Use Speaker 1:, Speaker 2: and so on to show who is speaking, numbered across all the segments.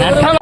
Speaker 1: 来，看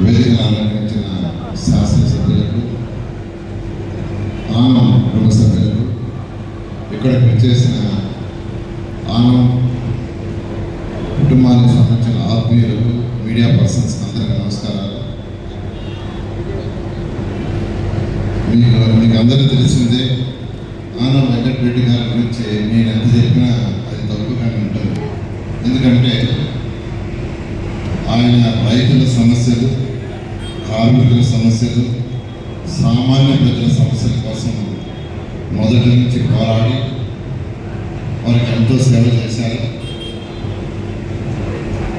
Speaker 1: Reginald um, ఆయన
Speaker 2: రైతుల సమస్యలు కార్మికుల సమస్యలు సామాన్య ప్రజల సమస్యల కోసం మొదటి నుంచి పోరాడి వారికి ఎంతో సేవ చేశారు.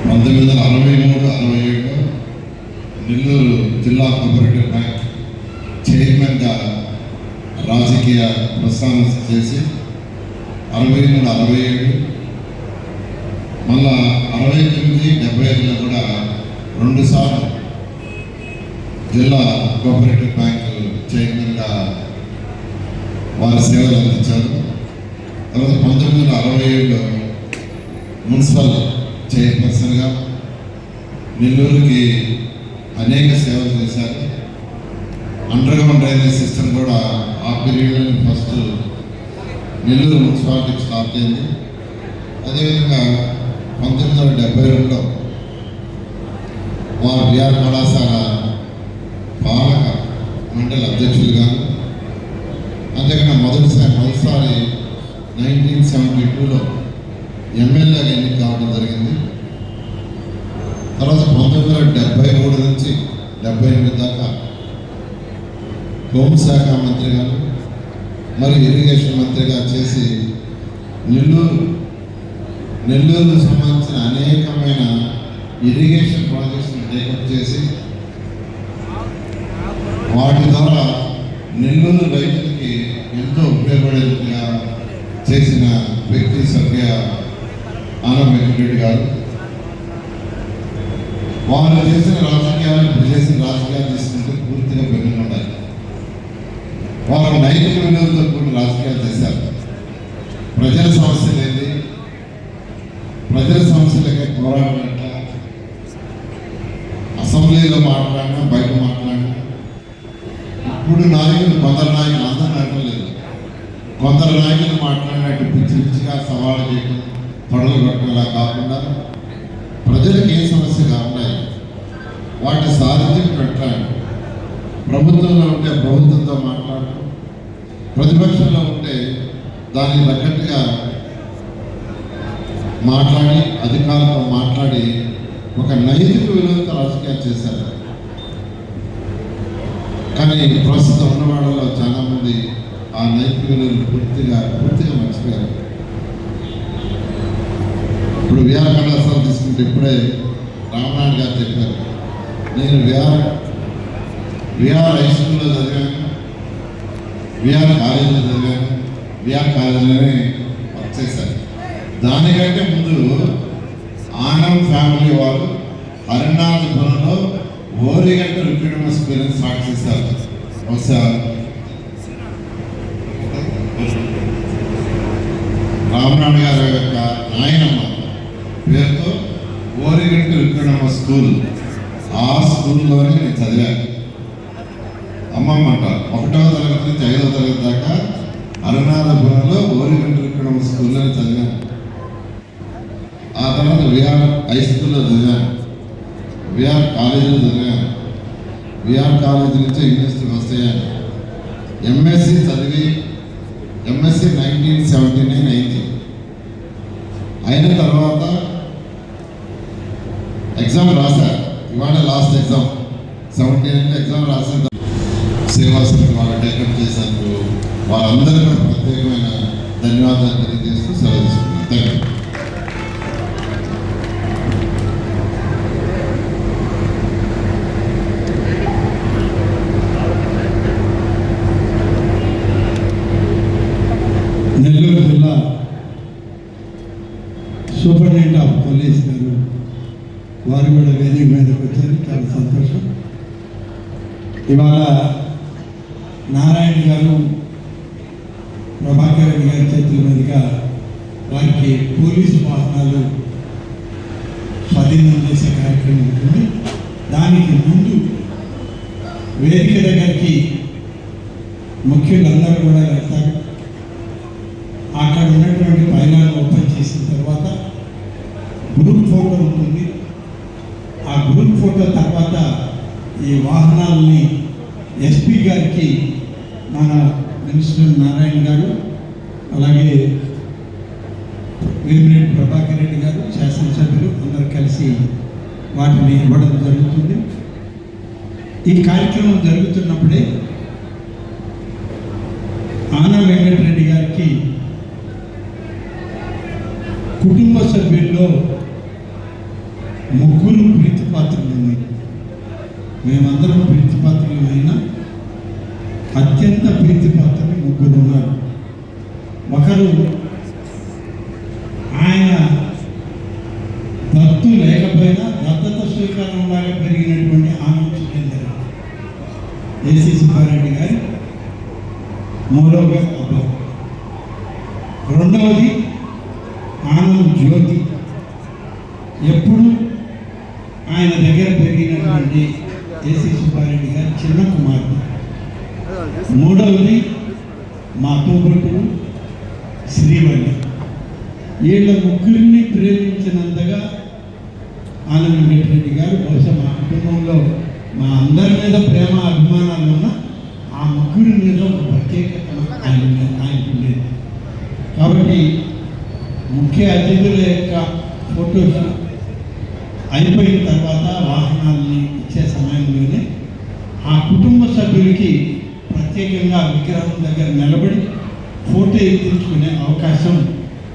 Speaker 2: పంతొమ్మిది వందల అరవై మూడు అరవై ఏడులో నెల్లూరు జిల్లా కోఆపరేటివ్ బ్యాంక్ చైర్మన్గా రాజకీయ ప్రస్థానం చేసి అరవై మూడు అరవై ఏడు మళ్ళా అరవై తొమ్మిది డెబ్బై ఐదులో కూడా రెండుసార్లు జిల్లా కోఆపరేటివ్ బ్యాంక్ చైర్మన్గా వారి సేవలు అందించారు. తర్వాత పంతొమ్మిది వందల అరవై ఏడులో మున్సిపల్ చైర్పర్సన్గా నెల్లూరుకి అనేక సేవలు చేశారు. అండర్ గ్రౌండ్ డ్రైనేజ్ సిస్టమ్ కూడా ఆ పీరియడ్లో ఫస్ట్ నెల్లూరు మున్సిపాలిటీకి స్టార్ట్ అయింది. అదేవిధంగా పంతొమ్మిది వందల డెబ్బై రెండులో మా బిఆర్ కళాశాల పాలక మండలి అధ్యక్షులుగా అంతేకాకుండా మొదటిసారి మొదటిసారి నైన్టీన్ సెవెంటీ టూలో ఎమ్మెల్యేగా ఎన్నిక కావడం జరిగింది. తర్వాత పంతొమ్మిది వందల డెబ్బై మూడు నుంచి డెబ్బై ఎనిమిది దాకా హోంశాఖ మంత్రిగాను మరియు ఇరిగేషన్ మంత్రిగా చేసి నెల్లూరు నెల్లూరుకు సంబంధించిన అనేకమైన ఇరిగేషన్ ప్రాజెక్ట్స్ని టేకప్ చేసి వాటి ద్వారా నెల్లూరు రైతులకి ఎంతో ఉపయోగపడేదిగా చేసిన వ్యక్తి సభ్య ఆనం వెంకటరెడ్డి గారు. వారు చేసిన రాజకీయాలు చేసిన రాజకీయాలు ప్రభుత్వంతో మాట్లాడటం ప్రతిపక్షంలో ఉంటే దానికి తగ్గట్టుగా మాట్లాడి అధికారులతో మాట్లాడి ఒక నైతిక విలువలతో రాజకీయాలు చేశారు. కానీ ప్రస్తుతం ఉన్న వాళ్ళలో చాలా మంది ఆ నైతిక విలువలు పూర్తిగా పూర్తిగా మర్చిపోయారు. ఇప్పుడు విఆర్ కళాశాల తీసుకుంటే ఇప్పుడే రామనాయుడు గారు చెప్పారు నేను విఆర్ విఆర్ హై స్కూల్లో చదివాను విఆర్ కాలేజీలో చదివాను విఆర్ కాలేజీలోనే వర్క్ చేశాను దానికంటే ముందు ఆనంద్ ఫ్యామిలీ వారు హరినాథపురంలో ఓరిగంట రిక్రూట్మెంట్ ఎక్స్పీరియన్స్ స్టార్ట్ చేశారు. ఒకసారి రామనాథ్ గారి యొక్క నాయనమ్మ పేరుతో ఓరిగంట రిక్రూట్మెంట్ స్కూల్. ఆ స్కూల్లోనే నేను చదివాను. అమ్మమ్మ అంట ఒకటవ తరగతి నుంచి ఐదవ తరగతి దాకా అరుణాధపురంలో ఓరిగంట రిక్రూట్మెంట్ స్కూల్లోనే చదివాను. ఆ తర్వాత విఆర్ హై స్కూల్లో చదివాను. విఆర్ కాలేజీలో చదివాను. విఆర్ కాలేజీ నుంచి ఫస్ట్ అయ్యాను ఎంఎస్సి చదివి ఎంఎస్సి నైన్టీన్ సెవెంటీ నైన్ అయింది. అయిన తర్వాత ఎగ్జామ్ రాశారు ఇవాళ last exam. Seventy nine exam రాసిన సేవా సమితి వాళ్ళు టేకప్ చేసినందుకు వారందరికీ కూడా ప్రత్యేకమైన ధన్యవాదాలు తెలియజేస్తూ సెలవు తీసుకున్నాను థ్యాంక్ యూ
Speaker 3: నెల్లూరు జిల్లా సూపరింటెండెంట్ ఆఫ్ పోలీస్ గారు వారు కూడా వేదిక మీదకి వచ్చారు. చాలా సంతోషం. ఇవాళ నారాయణ గారు ప్రభాకర్ రెడ్డి గారి చేతుల మీదుగా వారికి పోలీసు వాహనాలు స్వాధీనం చేసే కార్యక్రమం ఉంటుంది. దానికి ముందు వేదిక దగ్గరికి ముఖ్యులందరూ కూడా వెళ్తారు. అక్కడ ఉన్నటువంటి పైలాన్ని ఓపెన్ చేసిన తర్వాత గ్రూప్ ఫోటో ఉంటుంది. ఆ గ్రూప్ ఫోటో తర్వాత ఈ వాహనాలని ఎస్పీ గారికి మన మినిస్టర్ నారాయణ గారు అలాగే వేమిరెడ్డి ప్రభాకర్ రెడ్డి గారు శాసనసభ్యులు అందరూ కలిసి వాటిని ఇవ్వడం జరుగుతుంది. ఈ కార్యక్రమం జరుగుతున్నప్పుడే ఆనా వెంకటరెడ్డి గారికి కుటుంబ సభ్యుల్లో ముగ్గురు ప్రీతిపాత్రులు ఉన్నాయి. మేమందరం ప్రీతి అత్యంత ప్రీతిపాత్రులు ముగ్గురు ఉన్నారు ఒకరు ఆయన దత్తు లేకపోయినా దత్తత స్వీకారంలాగా పెరిగినటువంటి ఆనంద సురేందర్ ఏసీ సుబ్బారెడ్డి గారి మూడవ అబ్బాయి రెండవది ఆనంద్ జ్యోతి. ఎప్పుడు ఆయన దగ్గర పెరిగినటువంటి ఏసీ సుబ్బారెడ్డి గారి చిన్న కుమారుడు మూడవది మా తోబుట్టుడు శ్రీవల్లి. వీళ్ళ ముగ్గురిని ప్రేమించినంతగా ఆనంద వెంకటరెడ్డి గారు బహుశా మా కుటుంబంలో మా అందరి మీద ప్రేమ అభిమానాలు ఉన్న ఆ ముగ్గురి మీద ఒక ప్రత్యేకత ఆయన ఆయనకు ఉండేది కాబట్టి ముఖ్య అతిథుల యొక్క ఫోటోస్ అయిపోయిన తర్వాత వాహనాలని ఇచ్చే సమయంలోనే ఆ కుటుంబ సభ్యులకి ప్రత్యేకంగా విగ్రహం దగ్గర నిలబడి ఫోటో ఎత్తించుకునే అవకాశం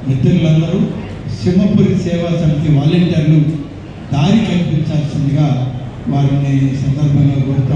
Speaker 3: మిత్రులందరూ సింహపురి సేవా సమితి వాలంటీర్లు దారి కల్పించాల్సిందిగా వారిని ఈ సందర్భంగా కోరుతాం